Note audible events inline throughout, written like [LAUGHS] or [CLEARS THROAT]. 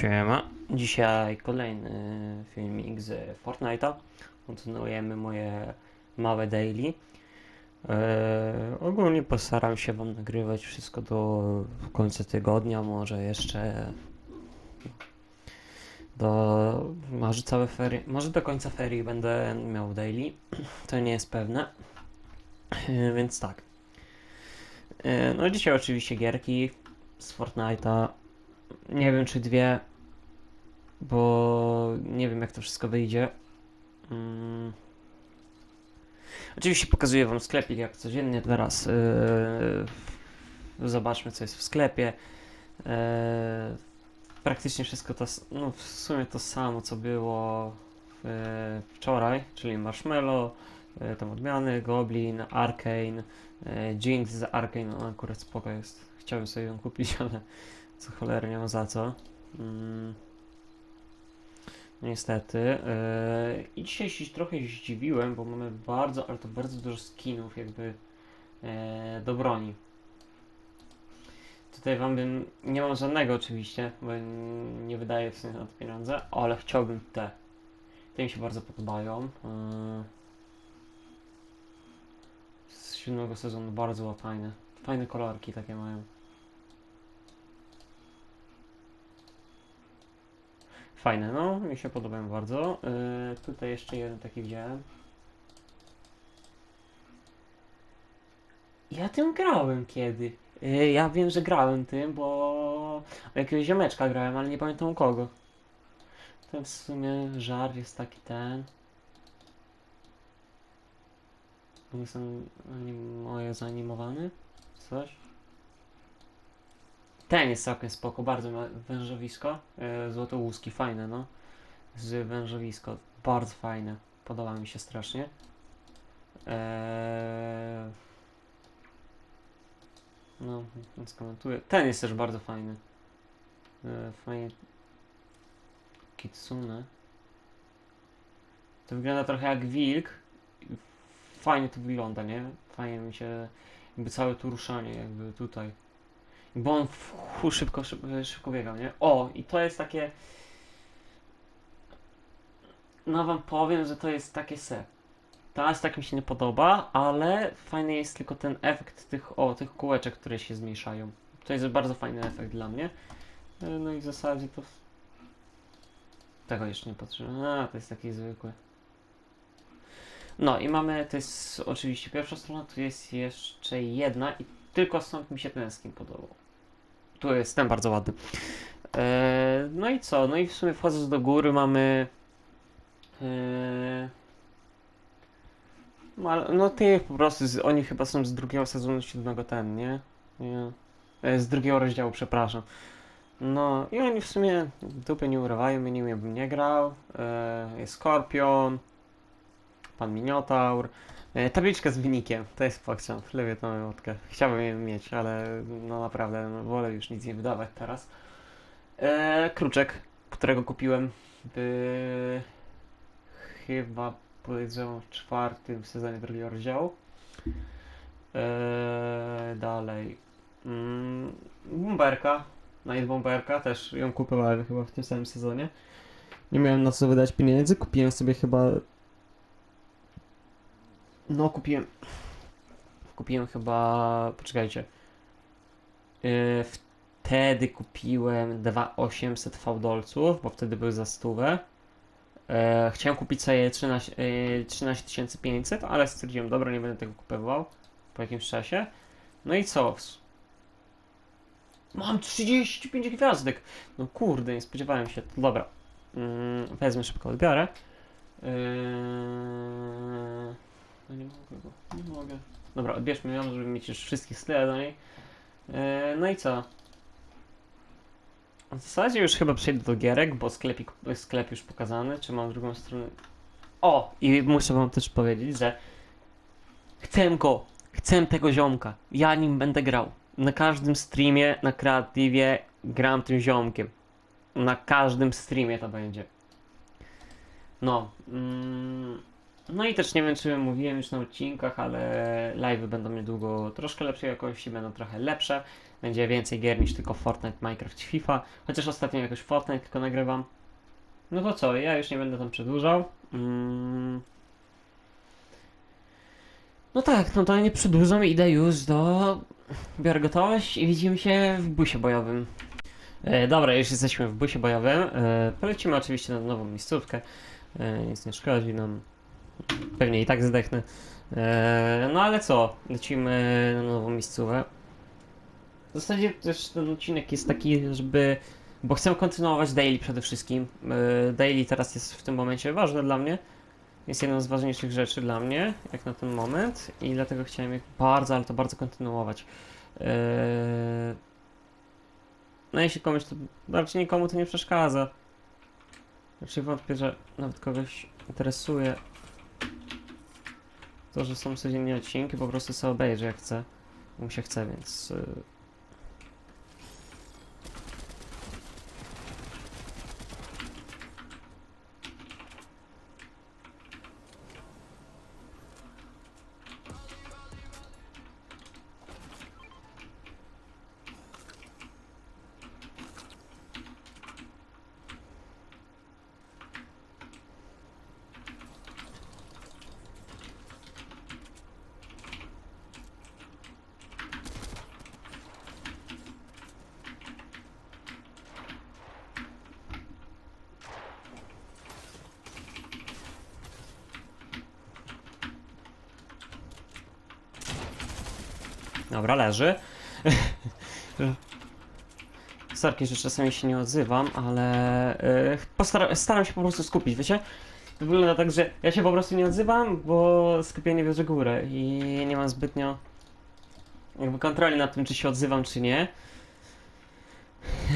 Siema. Dzisiaj kolejny filmik z Fortnite'a. Kontynuujemy moje małe daily. Eee, ogólnie postaram się Wam nagrywać wszystko do końca tygodnia, może jeszcze do może całe ferie, może do końca ferii będę miał daily. [CLEARS THROAT] To nie jest pewne. Eee, więc tak. Eee, no dzisiaj oczywiście gierki z Fortnite'a. Nie wiem czy dwie, bo nie wiem jak to wszystko wyjdzie. Mm. Oczywiście pokazuję wam sklepik jak codziennie teraz. Yy, zobaczmy co jest w sklepie. Yy, praktycznie wszystko to, no w sumie to samo co było w, wczoraj, czyli Marshmallow, yy, tam odmiany, Goblin, Arcane, yy, Jinx z Arcane, no akurat spoko jest. Chciałbym sobie ją kupić, [LAUGHS] ale co cholery nie ma za co. Mm. Niestety. Yy, I dzisiaj się trochę zdziwiłem, bo mamy bardzo, ale to bardzo dużo skinów jakby e, do broni. Tutaj wam bym, nie mam żadnego oczywiście, bo nie wydaję w sumie na to pieniądze, ale chciałbym te. Te mi się bardzo podobają. Yy, z siódmego sezonu bardzo fajne. Fajne kolorki takie mają. Fajne, no, mi się podobają bardzo. Yy, tutaj jeszcze jeden taki wziąłem. Ja tym grałem kiedy. Yy, ja wiem, że grałem tym, bo o jakiegoś ziomeczka grałem, ale nie pamiętam u kogo. Ten w sumie żar jest taki ten. One są anim moje zaanimowane? Coś? Ten jest całkiem spoko, bardzo wężowisko. Yy, złotołuski, fajne no. Z wężowisko, bardzo fajne. Podoba mi się strasznie. Eee... No, więc komentuję. Ten jest też bardzo fajny. Eee, fajnie. Kitsune. To wygląda trochę jak wilk. Fajnie to wygląda, nie? Fajnie mi się jakby całe to ruszanie jakby tutaj. Bo on szybko, szybko, szybko biegał, nie? O, i to jest takie... No wam powiem, że to jest takie se. Teraz tak mi się nie podoba, ale fajny jest tylko ten efekt tych, o, tych kółeczek, które się zmniejszają. To jest bardzo fajny efekt dla mnie. No i w zasadzie to... Tego jeszcze nie patrzyłem. A, to jest taki zwykły. No i mamy, to jest oczywiście pierwsza strona, tu jest jeszcze jedna i tylko stąd mi się ten skin podobał. Tu jest ten bardzo ładny. E, no i co? No i w sumie wchodząc do góry mamy. E, no, ty po prostu, oni chyba są z drugiego sezonu siódmego ten, nie? nie. E, z drugiego rozdziału, przepraszam. No i oni w sumie dupy nie urywają, mnie nim bym nie grał. E, jest Skorpion, pan Miniotaur. E, tabliczka z wynikiem, to jest pokciąg, lubię tą emotkę. Chciałbym ją mieć, ale no naprawdę no, wolę już nic nie wydawać teraz. E, kruczek, którego kupiłem w chyba podejrzewam w czwartym sezonie drugiego rozdziału. E, dalej. Mm, bomberka. Night bomberka, też ją kupowałem chyba w tym samym sezonie. Nie miałem na co wydać pieniędzy, kupiłem sobie chyba no, kupiłem. Kupiłem chyba. Poczekajcie. Yy, wtedy kupiłem 2800 fałdolców, bo wtedy były za stówę. Yy, chciałem kupić sobie 13 yy, 13500, ale stwierdziłem, dobra, nie będę tego kupował po jakimś czasie. No i co? Mam 35 gwiazdek! No kurde, nie spodziewałem się. Dobra. Yy, wezmę szybko, odbiorę. Yy... No nie mogę go, nie mogę. Dobra, odbierzmy ją, żeby mieć już wszystkich sklepów do niej. E, no i co? W zasadzie już chyba przejdę do gierek, bo sklepik, sklep już pokazany. Czy mam drugą stronę? O! I muszę wam też powiedzieć, że chcę go! Chcę tego ziomka. Ja nim będę grał. Na każdym streamie, na kreatywie gram tym ziomkiem. Na każdym streamie to będzie. No. Mm, no i też nie wiem, czy mówiłem już na odcinkach, ale live'y będą niedługo troszkę lepszej jakości, będą trochę lepsze. będzie więcej gier niż tylko Fortnite, Minecraft, FIFA. Chociaż ostatnio jakoś Fortnite tylko nagrywam. No to co, ja już nie będę tam przedłużał. Mm. No tak, no to nie przedłużam, idę już do... Biorę gotowość i widzimy się w busie bojowym. E, dobra, już jesteśmy w busie bojowym. E, polecimy oczywiście na nową miejscówkę. E, nic nie szkodzi nam. Pewnie i tak zdechnę. E, no ale co? Lecimy na nową miejscówkę. W zasadzie też ten odcinek jest taki, żeby... Bo chcę kontynuować daily przede wszystkim. E, daily teraz jest w tym momencie ważne dla mnie. Jest jedną z ważniejszych rzeczy dla mnie, jak na ten moment. I dlatego chciałem je bardzo, ale to bardzo kontynuować. E, no jeśli komuś to... Raczej nikomu to nie przeszkadza. Raczej wątpię, że nawet kogoś interesuje to, że są codziennie odcinki, po prostu sobie obejrzy jak chce. Mu się chce, więc... y, Dobra, leży. [LAUGHS] Sorki, że czasami się nie odzywam, ale yy, staram się po prostu skupić, wiecie? To wygląda tak, że ja się po prostu nie odzywam, bo skupienie bierze górę i nie mam zbytnio jakby kontroli nad tym, czy się odzywam, czy nie.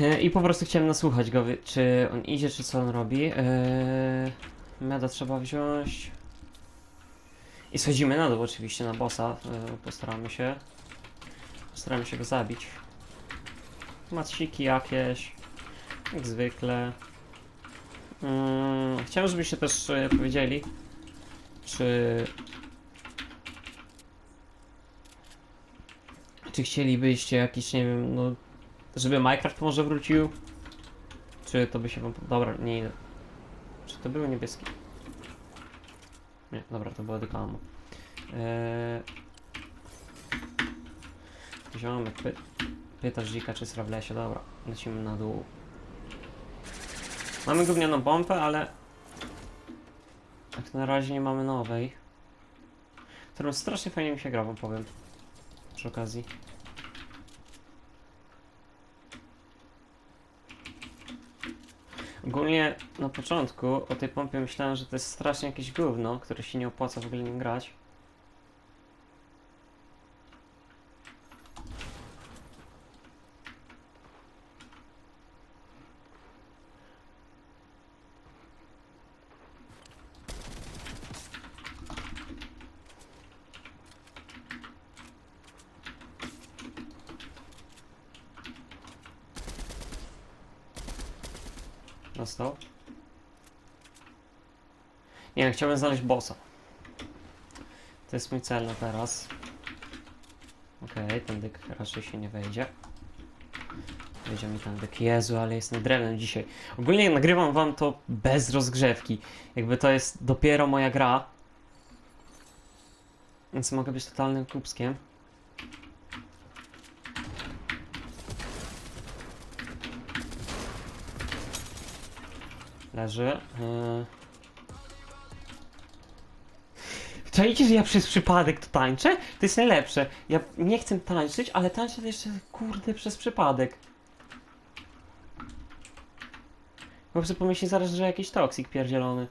Yy, I po prostu chciałem nasłuchać go, czy on idzie, czy co on robi. Yy, meda trzeba wziąć. I schodzimy na dół oczywiście, na bossa. Yy, postaramy się. Staramy się go zabić. Maciki jakieś. Jak zwykle. Mm, chciałem, żebyście też e, powiedzieli, czy... Czy chcielibyście jakiś, nie wiem, no... Żeby Minecraft może wrócił? Czy to by się wam... Dobra, nie idę. Czy to były niebieskie? Nie, dobra, to było tylko. Eee... Ziomek, py dzika, czy sra w lesie. Dobra, lecimy na dół. Mamy gównianą pompę, ale... Jak na razie nie mamy nowej. Którą strasznie fajnie mi się gra, wam powiem. Przy okazji. Ogólnie na początku o tej pompie myślałem, że to jest strasznie jakieś gówno, które się nie opłaca w ogóle nim grać. Dostał. Nie wiem, chciałbym znaleźć bossa. To jest mój cel na teraz. Okej, ten dyk raczej się nie wejdzie. Wejdzie mi ten dyk. Jezu, ale jestem drewnem dzisiaj. Ogólnie nagrywam wam to bez rozgrzewki. Jakby to jest dopiero moja gra. Więc mogę być totalnym kupskiem. Leży. Yy. Czajcie, że ja przez przypadek to tańczę? To jest najlepsze. Ja nie chcę tańczyć, ale tańczę jeszcze, kurde, przez przypadek. Po prostu pomyśli zaraz, że jakiś toksik pierdzielony.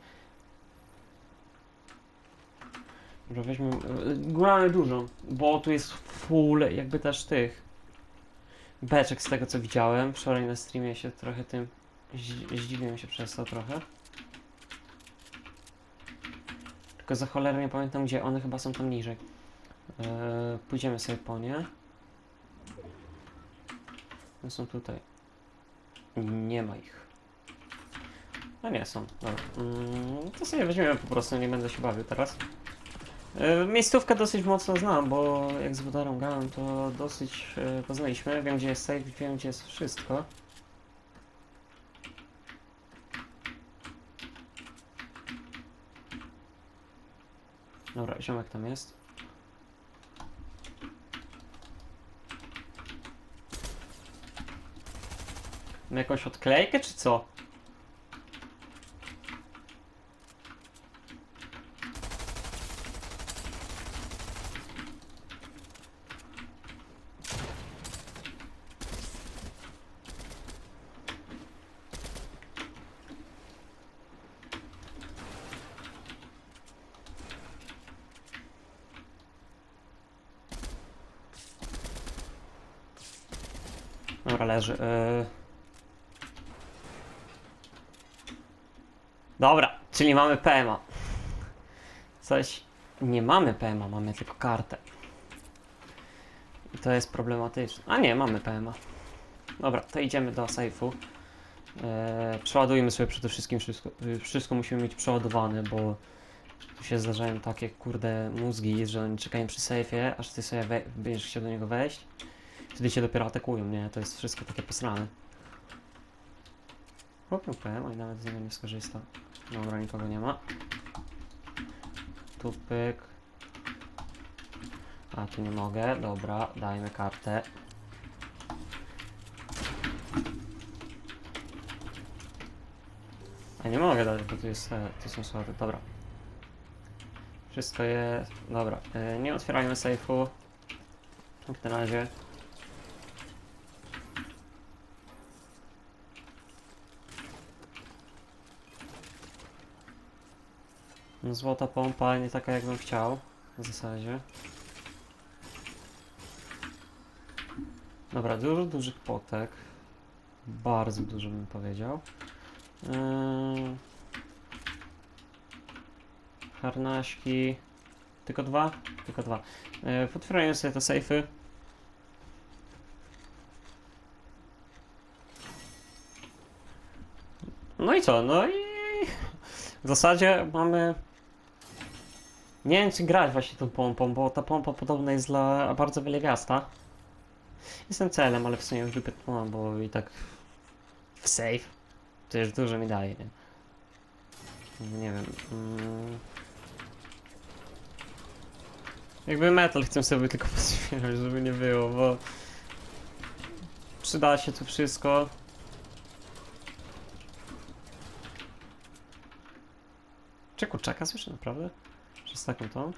Dobra, weźmy... Góramy dużo, bo tu jest full jakby też tych beczek z tego co widziałem. Wczoraj na streamie się trochę tym Zdzi- Zdziwiłem się przez to trochę. Tylko za cholerę nie pamiętam gdzie, one chyba są tam niżej. Eee, pójdziemy sobie po nie. One są tutaj. Nie ma ich. A nie, są. Dobra. Mm, to sobie weźmiemy po prostu, nie będę się bawił teraz. E, Miejscówkę dosyć mocno znam, bo jak z Wodarą grałem, to dosyć e, poznaliśmy. Wiem, gdzie jest save, wiem, gdzie jest wszystko. Dobra, ziomek tam jest. Ma jakąś odklejkę, czy co? Dobra, leży. Yy... Dobra, czyli mamy PMA. Coś. Nie mamy PMA, mamy tylko kartę. I to jest problematyczne. A nie, mamy PMA. Dobra, to idziemy do sejfu. Eee, przeładujmy sobie przede wszystkim wszystko. y, Wszystko musimy mieć przeładowane, bo tu się zdarzają takie kurde mózgi, że oni czekają przy sejfie, aż ty sobie będziesz chciał do niego wejść. Wtedy cię dopiero atakują, nie? To jest wszystko takie posrane. Chłopił PM, i nawet z niego nie skorzysta. Dobra, nikogo nie ma. Tu pyk. A, tu nie mogę. Dobra, dajmy kartę. A nie mogę dać, bo tu, jest, e, tu są słody. Dobra. Wszystko jest. Dobra. E, nie otwierajmy sejfu. Jak na razie. No, złota pompa, nie taka jakbym chciał. W zasadzie. Dobra, dużo dużych potek. Bardzo dużo bym powiedział. Yy... Harnaśki. Tylko dwa? Tylko dwa. Yy, otwierają sobie te sejfy. No i co? No i w zasadzie mamy. Nie wiem, czy grać właśnie tą pompą, bo ta pompa podobno jest dla bardzo wielewiasta. Jestem celem, ale w sumie już dupę tu mam, bo i tak w save to już dużo mi daje. Nie, nie wiem. Mm. Jakby metal chcę sobie tylko [LAUGHS] pozbierać, żeby nie było, bo przyda się tu wszystko. Czy kurczaka słyszę naprawdę? Przez taką tą?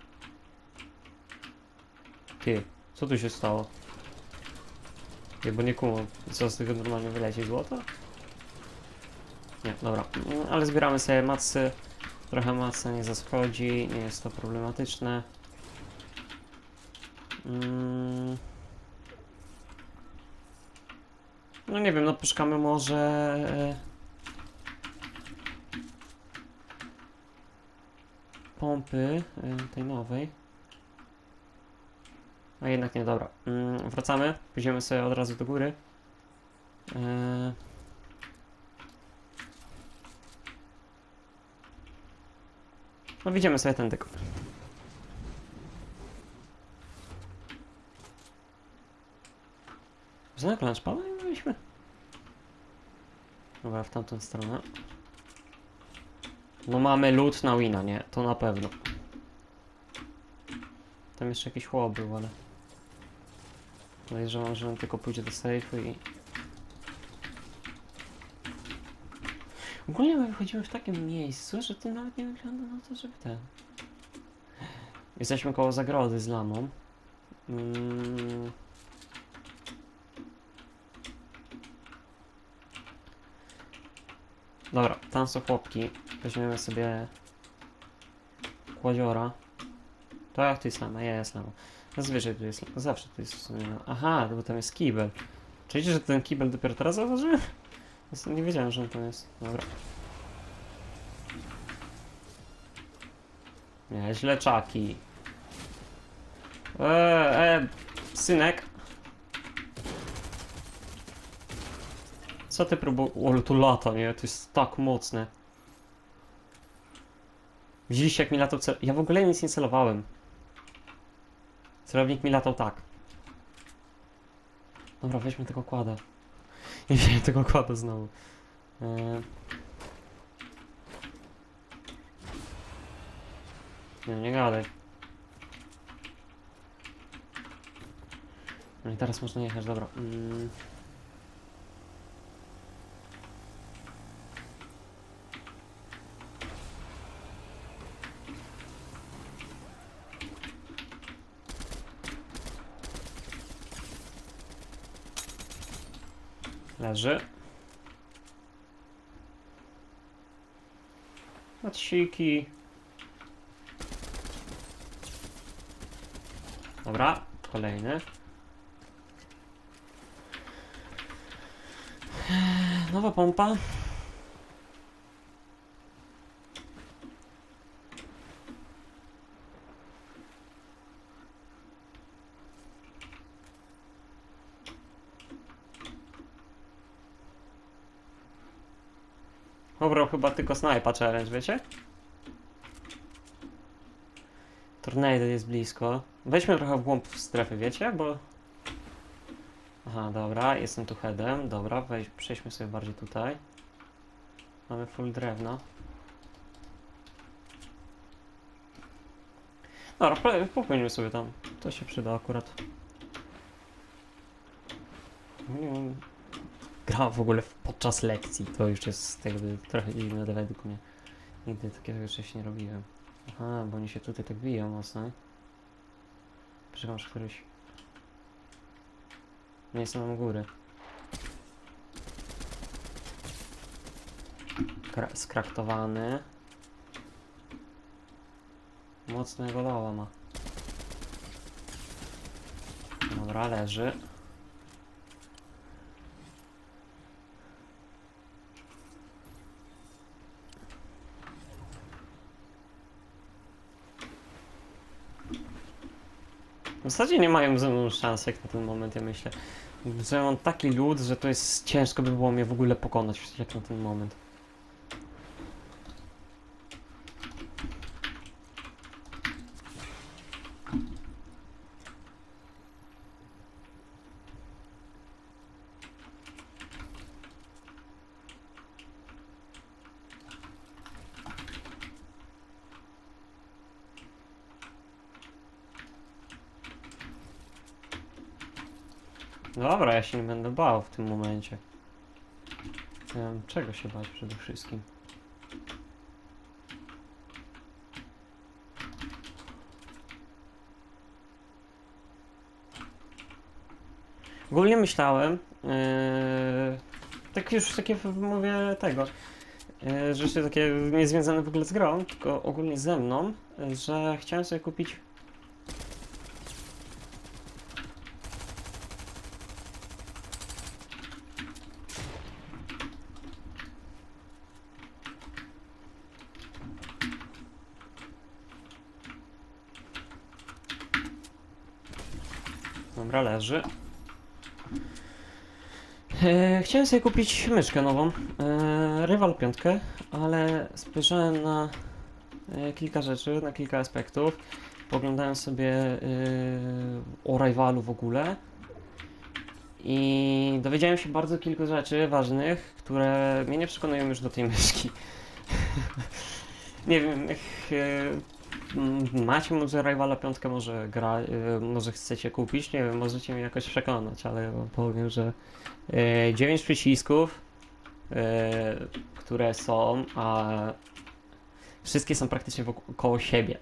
Ty, co tu się stało? Nie, bo nie kumam. Co z tego normalnie wyleci złoto? Nie, dobra. Ale zbieramy sobie macy. Trochę maca nie zaschodzi, nie jest to problematyczne. Mm. No nie wiem, no poszukamy może... pompy y, tej nowej. A jednak nie, dobra. Mm, wracamy, pójdziemy sobie od razu do góry. E, No widzimy sobie ten tylko. Znak lunchpada nie mieliśmy? Dobra, w tamtą stronę. No mamy loot na wina, nie? To na pewno. Tam jeszcze jakiś chłop był, ale... Podejrzewam, że on tylko pójdzie do safe'u i... Ogólnie my wychodzimy w takim miejscu, że to nawet nie wygląda na to, żeby ten... Jesteśmy koło zagrody z lamą. Mm. Dobra, tam są chłopki. Weźmiemy sobie kładziora. To jak tu jest lama? Jest lama. Zazwyczaj tu jest, zawsze tu jest w sumie lama. Aha, bo tam jest kibel. Czyli, że ten kibel dopiero teraz zauważyłem? Nie wiedziałem, że on tam jest. Dobra. Nie, źle czaki. Eee, e, synek. Co ty próbujesz? O, tu lata, nie? To jest tak mocne. Widzieliście jak mi latał cel... Ja w ogóle nic nie celowałem. Celownik mi latał tak. Dobra, weźmy tego kłada. [LAUGHS] I wziąłem tego kłada znowu. Eee... Nie, nie gadaj. No i teraz można jechać, dobra. Mm. Leży. Matsiki. Dobra, kolejny. Nowa pompa. Dobra, chyba tylko snajpa challenge, wiecie? Tornado jest blisko. Weźmy trochę w głąb strefy, wiecie? Bo... Aha, dobra, jestem tu headem. Dobra, weź, przejdźmy sobie bardziej tutaj. Mamy full drewno. Dobra, po- popłyniemy sobie tam. To się przyda akurat. Nie Grałem w ogóle podczas lekcji. To już jest jakby trochę dziwne według mnie. Nigdy takiego jeszcze nie robiłem. Aha, bo oni się tutaj tak biją mocno. Aż któryś... Nie jestem u góry. Kra skraktowany. Mocnego loła ma. Dobra, leży. W zasadzie nie mają ze mną szans jak na ten moment, ja myślę. Że mam taki lud, że to jest ciężko by było mnie w ogóle pokonać jak na ten moment. Dobra, ja się nie będę bał w tym momencie. Czego się bać przede wszystkim. Ogólnie myślałem, yy, tak już takie mówię tego, yy, rzeczy takie niezwiązane w ogóle z grą, tylko ogólnie ze mną, że chciałem sobie kupić Dobra, leży. E, chciałem sobie kupić myszkę nową, e, Rywal 5, ale spojrzałem na e, kilka rzeczy, na kilka aspektów. Poglądałem sobie e, o Rivalu w ogóle i dowiedziałem się bardzo kilku rzeczy ważnych, które mnie nie przekonują już do tej myszki. [LAUGHS] nie wiem, e, Macie może Rivala 5, może gra, y, może chcecie kupić, nie wiem, możecie mnie jakoś przekonać, ale powiem, że y, 9 przycisków, y, które są, a wszystkie są praktycznie wokół, siebie.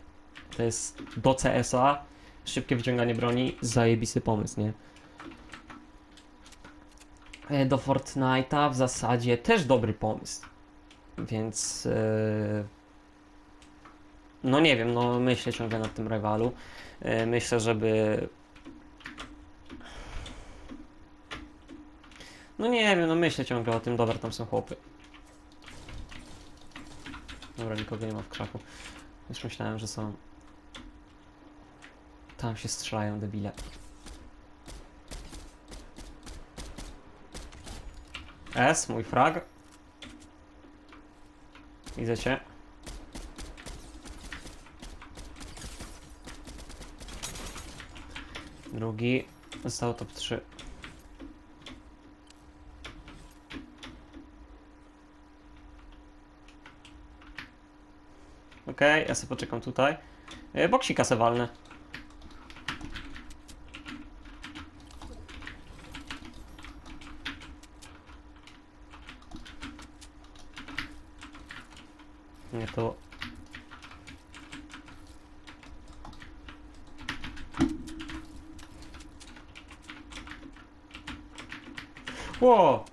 To jest do CS-a, szybkie wyciąganie broni, zajebisty pomysł, nie? Do Fortnite'a w zasadzie też dobry pomysł, więc... y, no nie wiem, no myślę ciągle nad tym rywalu. Yy, Myślę, żeby. No nie wiem, no myślę ciągle o tym. Dobra, tam są chłopy. Dobra, nikogo nie ma w krzaku. Już myślałem, że są. Tam się strzelają debile. S, mój frag. Widzę cię. Drugi. Zostało top 3. Okej, ja sobie poczekam tutaj. E, Boksika se. Nie to. Ło!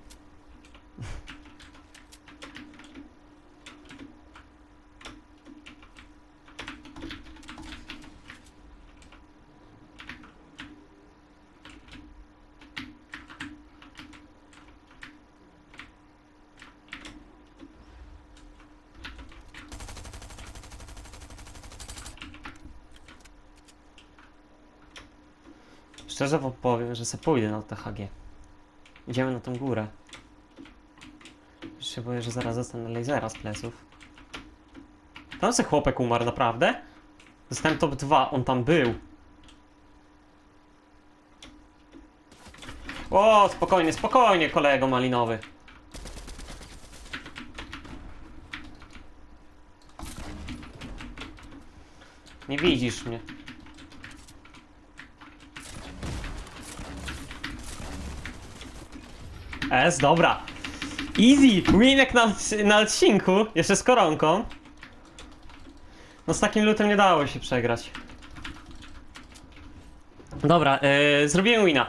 Szczerze wam powiem, że se pójdę na THG. Idziemy na tą górę. Już się boję, że zaraz dostanę lasera z pleców. Tam se chłopek umarł, naprawdę? Dostałem top 2, on tam był. O, spokojnie, spokojnie, kolego malinowy. Nie widzisz mnie. S, dobra. Easy, win na, na odcinku, jeszcze z koronką. No z takim lutem nie dało się przegrać. Dobra, yy, zrobiłem wina.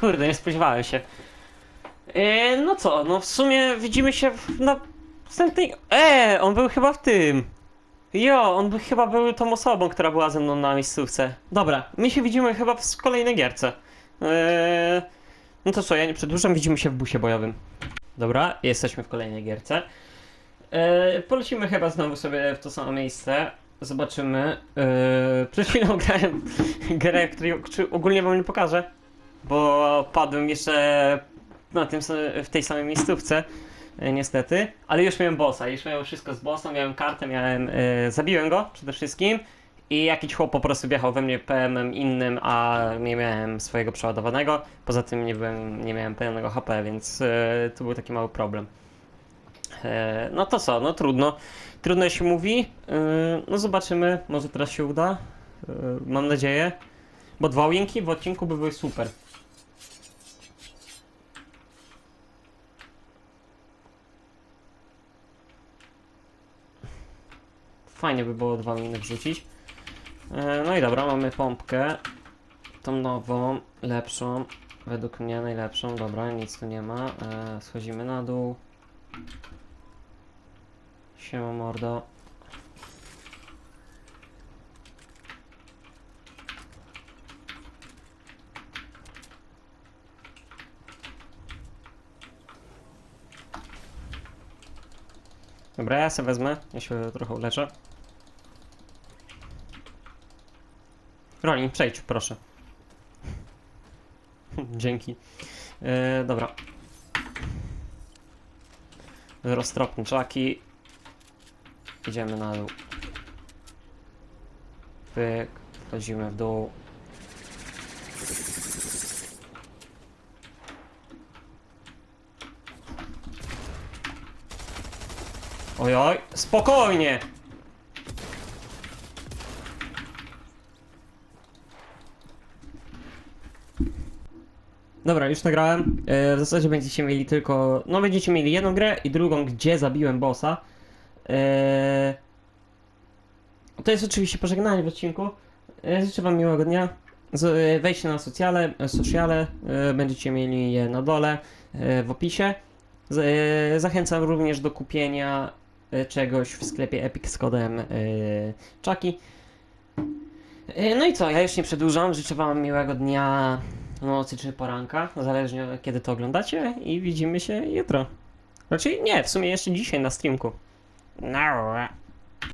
Kurde, nie spodziewałem się. Yy, no co, no w sumie widzimy się w, na następnej... Eee, on był chyba w tym. Jo, on by chyba był tą osobą, która była ze mną na miejscówce. Dobra, my się widzimy chyba w kolejnej gierce. Yy, no to co, ja nie przedłużam, widzimy się w busie bojowym. Dobra, jesteśmy w kolejnej gierce. Yy, polecimy chyba znowu sobie w to samo miejsce. Zobaczymy. Yy, przed chwilą [LAUGHS] grałem grę, której ogólnie wam nie pokażę, bo padłem jeszcze na tym, w tej samej miejscówce. yy, Niestety, ale już miałem bossa, już miałem wszystko z bossa, miałem kartę, miałem, yy, zabiłem go przede wszystkim i jakiś chłop po prostu wjechał we mnie PM innym, a nie miałem swojego przeładowanego. Poza tym nie, byłem, nie miałem pełnego HP, więc e, to był taki mały problem. E, no to co, no trudno. Trudno się mówi. E, no zobaczymy, może teraz się uda. E, mam nadzieję. Bo dwa winki w odcinku by były super. Fajnie by było dwa winy wrzucić. E, No i dobra, mamy pompkę. Tą nową, lepszą. Według mnie najlepszą. Dobra, nic tu nie ma. E, schodzimy na dół. Siema mordo. Dobra, ja sobie wezmę. Ja się trochę uleczę. Roni, przejdź, proszę. [LAUGHS] Dzięki. E, dobra. Roztropniczaki. Idziemy na dół. Pyk. Wchodzimy w dół. Ojoj, spokojnie! Dobra, już nagrałem. E, w zasadzie będziecie mieli tylko. No, będziecie mieli jedną grę i drugą, gdzie zabiłem bossa. E, to jest oczywiście pożegnanie w odcinku. E, życzę Wam miłego dnia. Wejdźcie na socjale, sociale, będziecie mieli je na dole w opisie. Zachęcam również do kupienia czegoś w sklepie Epic z kodem. E, No i co, ja już nie przedłużam. Życzę Wam miłego dnia, nocy czy poranka, zależnie kiedy to oglądacie i widzimy się jutro. Znaczy nie, w sumie jeszcze dzisiaj na streamku. No.